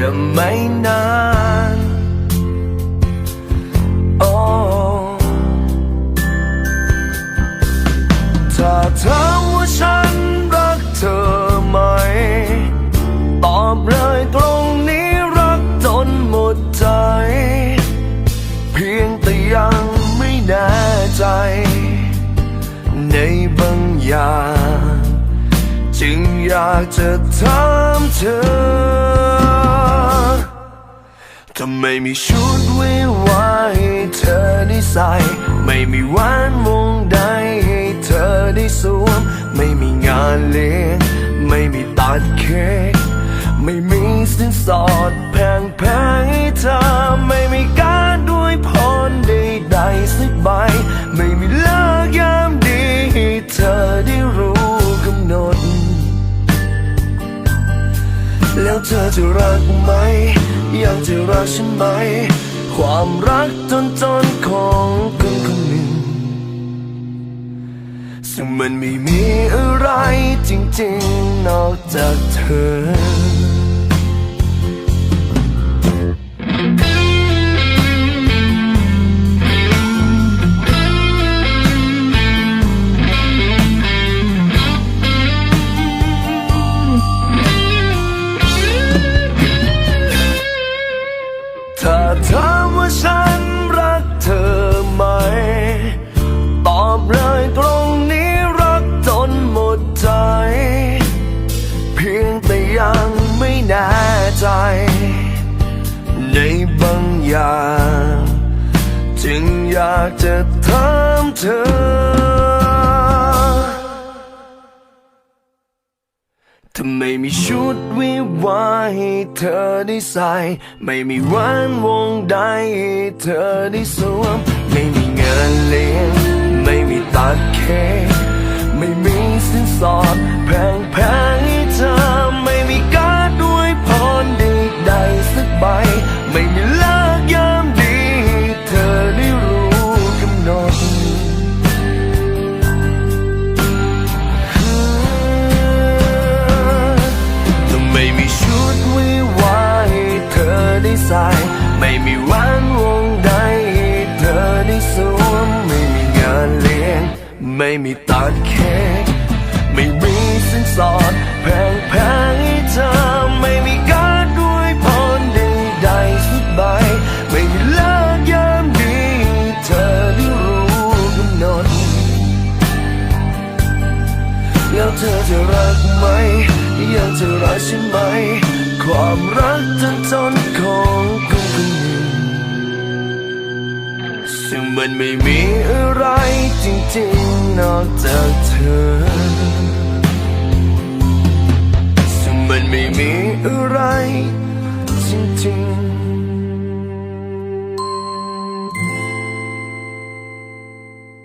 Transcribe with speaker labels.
Speaker 1: แค่ไม่นานโอ้ถ้าถามว่าฉันรักเธอไหม ตอบเลยตรงนี้รักจนหมดใจ เพียงแต่ยังไม่แน่ใจ ในบางอย่าง จึงอยากจะถามเธอ ถ้าไม่มีชุดวิวาให้เธอได้ใส่ ไม่มีแหวนวงใดให้เธอได้สวม ไม่มีงานเลี้ยง ไม่มีตัดเค้ก ไม่มีสินสอดแพงแพงๆให้เธอ เธอจะรักไหม ยังจะรักฉันไหม ความรักจนจนของคนคนหนึ่ง ซึ่งมันไม่มีอะไรจริงๆ นอกจากเธอ อยากจะถามเธอทำไมมีชุดวิวาให้เธอได้ใส่ ไม่มีแหวนวงใดให้เธอได้สวม ไม่มีเงินเลี้ยง ไม่มีตัดเค้กไม่มีสินสอดแพงแพงๆ ไม่มีตัดเค้กไม่มีสินสอดแพงแพงให้เธอ ไม่มีการด้วยพรใดๆสักใบไม่มีเลิกยามดีเธอได้รู้กำหนดแล้วเธอจะรักไหม ยังจะรักฉันไหม ความรักจนจนของคนคนหนึ่งซึ่งมันไม่มีอะไร นอกจากเธอซึ่งมันไม่มีอะไร